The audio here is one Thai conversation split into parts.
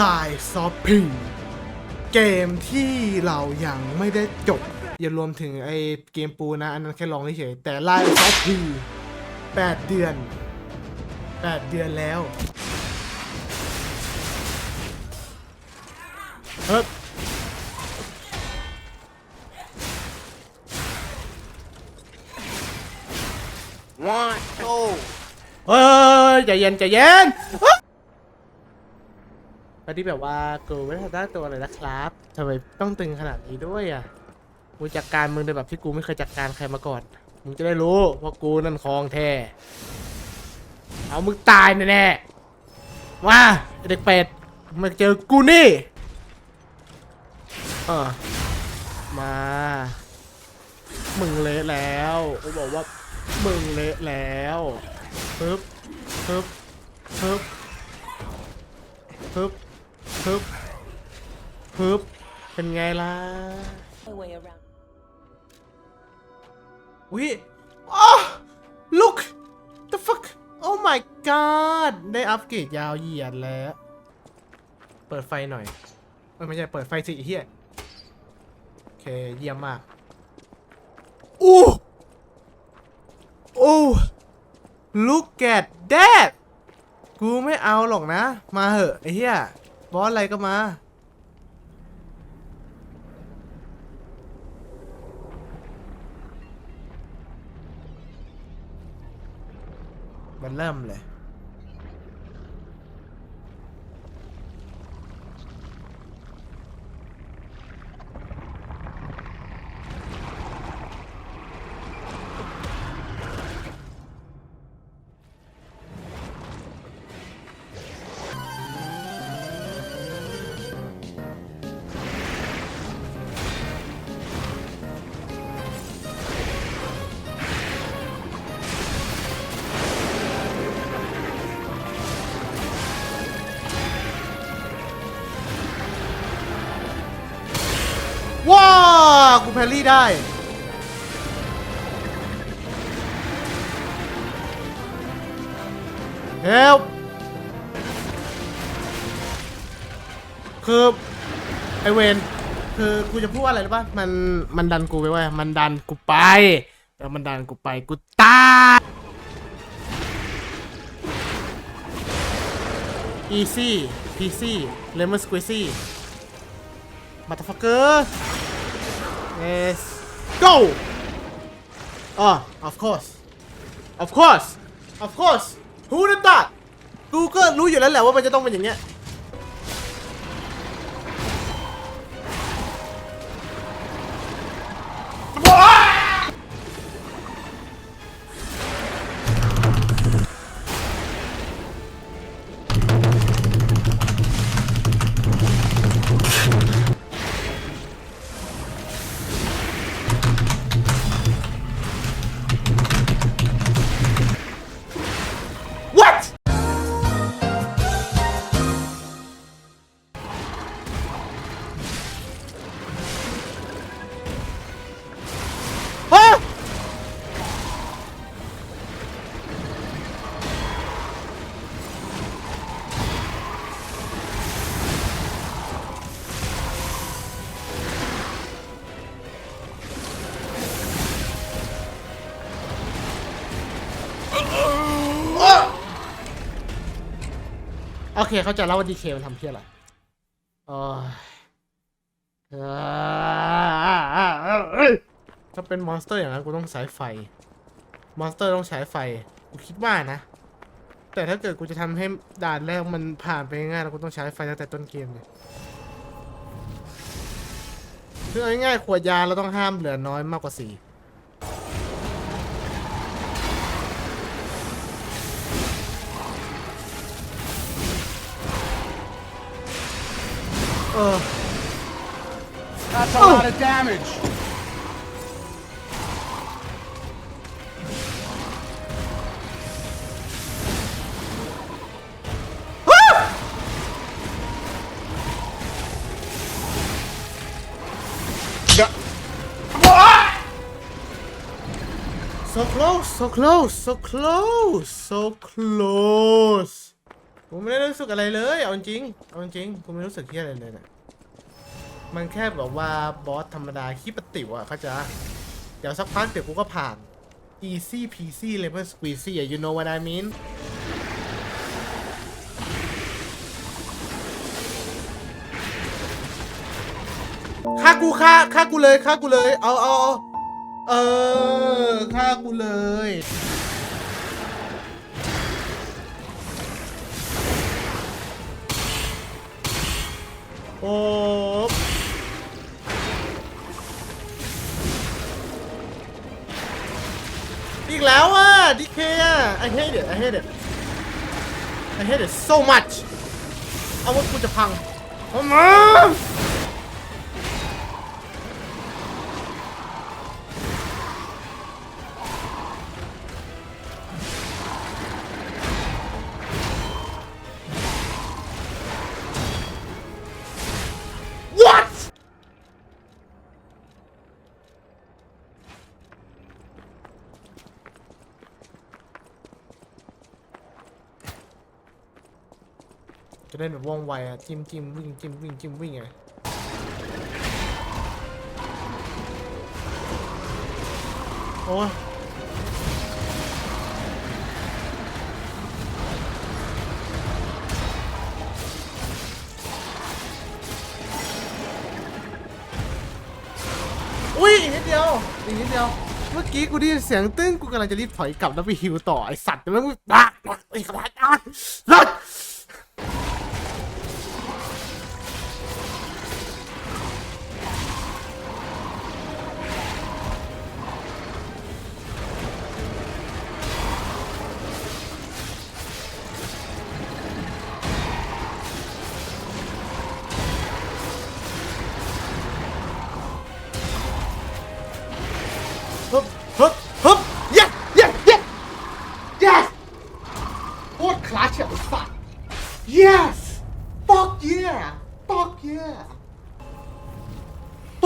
ลายซอฟพิงเกมที่เรายังไม่ได้จบ อย่ารวมถึงไอเกมปูนะ อันนั้นแค่ลองเฉยๆแต่ลายซอฟพิงแปดเดือนแปดเดือนแล้วเฮ้ย One, two. เฮ้ยใจเย็นใจเย็น อันนี้แบบว่ากูไม่ทันได้ตัวเลยนะครับทำไมต้องตึงขนาดนี้ด้วยอะกูจัดการมึงในแบบที่กูไม่เคยจัดการใครมาก่อน มึงจะได้รู้ว่ากูนั่นคลองแท้เอามึงตายแน่ๆว่าไอเด็กเป็ดมาเจอกูนี่เออมา มึงเละแล้วกูบอกว่ามึงเละแล้วปึ๊บปึ๊บปึ๊บปึ๊บ ปึ๊บปึ๊บเป็นไงล่ะ my way around. วิอ๋อ look the fuck oh my god ได้อัปเกรดยาวเหยียดแล้ว เปิดไฟหน่อยเอ้ยไม่ใช่เปิดไฟสิเฮียโอเค เยี่ยมมากอู้อู้ look at that กูไม่เอาหรอกนะ มาเหอะไอ้เหี้ย บอสอะไรก็มา มันเริ่มเลย รรี่ได้ เฮลคือไอเวนคือกูจะพูดว่าอะไรรู้ป่ะมันมันดันกูไปเว้ยมันดันกูไปแล้วมันดันกูไปกูตาย easy peasy lemon squeezy motherfucker let's go Ah, of course of course of course who did that กูก็รู้อยู่แล้วแหละว่ามันจะต้องเป็นอย่างเงี้ย อเคเขาใจะเล่าว่าดีเคมันทำเพี้ยอะไรโอ้ยถ้าเป็นมอนสเตอร์อย่างนั้นกูต้องใช้ไฟ มอนสเตอร์ต้องใช้ไฟ กูคิดว่านะ แต่ถ้าเกิดกูจะทำให้ด่านแรกมันผ่านไปง่ายแล้วกูต้องใช้ไฟตั้งแต่ต้นเกมเลยคือง่ายๆขวดยาเราต้องห้ามเหลือน้อยมากกว่าสี่ Ugh. That's a oh. lot of damage. Ah! So close, so close, so close, so close. กูไม่ได้รู้สึกอะไรเลยเอาจริงเอาจริงกูไม่รู้สึกเฮียอะไรเลยนะมันแค่แบบว่าบอสธรรมดาขี้ปติวอะเขาจะเดี๋ยวสักพักเดี๋ยวกูก็ผ่าน easy peasy lemon squeezy อะ you know what I mean ฆ่ากูฆ่าฆ่ากูเลยฆ่ากูเลย เอาเอาเอาเออฆ่ากูเลย โอ้อีกแล้วอะดิเคอะ I hate it I hate it I hate it so much เอาว่ากูจะพังเอามา จะได้แบบว่องไวอะจิ้มจิ้มวิ่งจิ้มวิ่งจิ้มวิ่งไงโอ้ยอุ้ยอีกนิดเดียวอีกนิดเดียว เมื่อกี้กูได้ยินเสียงตึ้งกูกำลังจะรีบถอยกลับแล้วไปฮิวต่อไอสัตว์แต่แม่งบ้าบ้าไอ้กระดาษอะรถ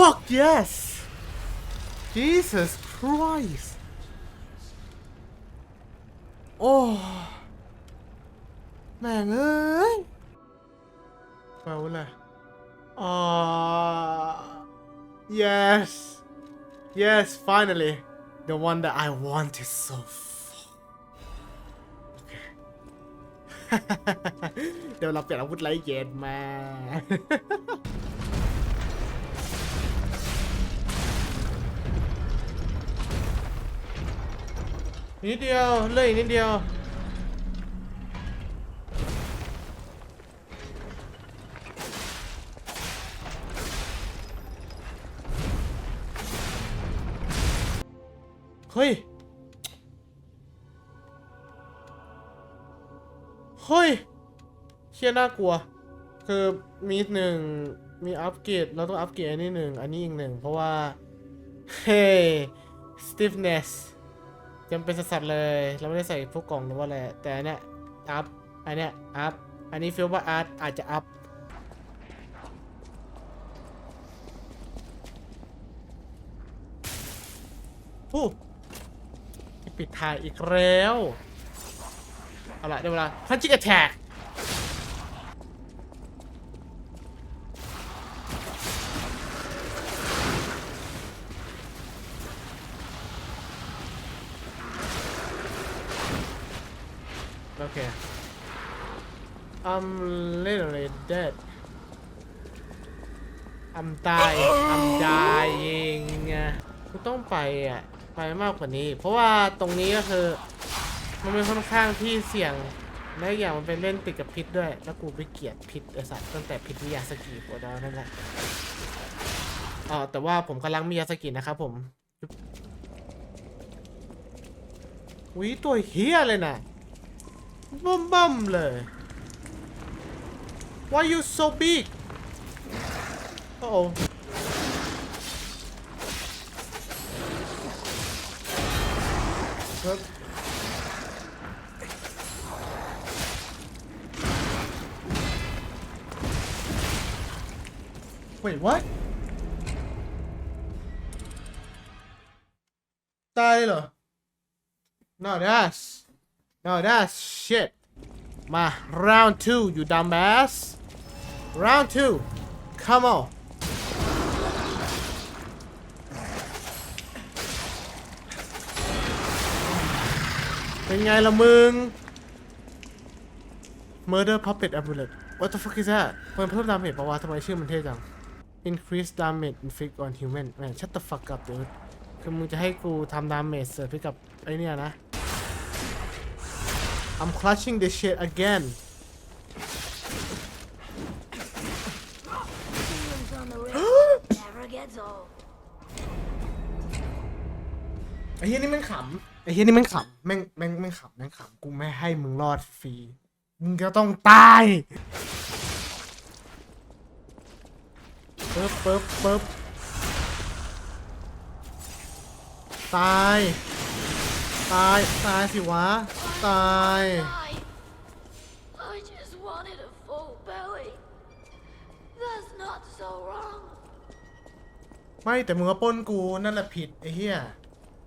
fuck yes Jesus Christ โอ้แม่งเอ้ยแปลว่าอะไรอ่า yes Yes, finally. The one that I wanted so f- Okay. เดี๋ยวเราเปลี่ยนอาวุธไลท์เย็นมา นิดเดียวเลยนิดเดียวเฮ้ยเฮ้ยเชี่ยน่ากลัว คือมีหนึ่งมีอัปเกรดเราต้องอัปเกรดอันนี้หนึ่งอันนี้อีกหนึ่งเพราะว่าเฮ้ย stiffness ยังเป็นสัสๆเลย เราไม่ได้ใส่พวกกล่องหรือว่าอะไรแต่อันเนี้ยอัพอันเนี้ยอัพอันนี้ฟิลว่าอาร์ตอาจจะอัพโอ้ปิดท้ายอีกแล้ว เอาละได้เวลาพันจิกแท็กเค I'm literally dead I'm dying I'm dying กูต้องไปอะ ไปมากกว่านี้ เพราะว่าตรงนี้ก็คือ มันเป็นค่อนข้างที่เสี่ยงและอย่างมันเป็นเล่นติดกับพิษด้วย แล้วกูไปเกลียดพิษไอสัตว์ตั้งแต่พิษมิยาสกิปวดแล้วนั่นแหละอ๋อแต่ว่าผมกำลังมิยาสกินะครับผมวิตัวเฮียเลยนะบัมบัมเลย Why you so big โอ้โห ครับ Wait what ตายเหรอ No that's No that's shit มา round two you dumbass round two come on เป็นไงล่ะมึง Murder Puppet Amulet What the fuck is that มันเพิ่มดาเมจปะวะทำไมชื่อมันเท่จัง Increase damage inflict on human แม่ง shut the fuck up dude คือมึงจะให้กูทำดาเมจเสริมให้กับไอเนี่ยนะ I'm clutching this shit again ไอ้เฮียนี่แม่งขำไอ้เฮียนี่แม่งขำแม่งแม่งแม่งขำแม่งขำกูไม่ให้มึงรอดฟรีมึงก็ต้องตายปึ๊บปึ๊บปึ๊บตาย ตาย ตายสิวะ ตาย ไม่แต่มึงก็ปล้นกูนั่นแหละผิดไอ้เหี้ย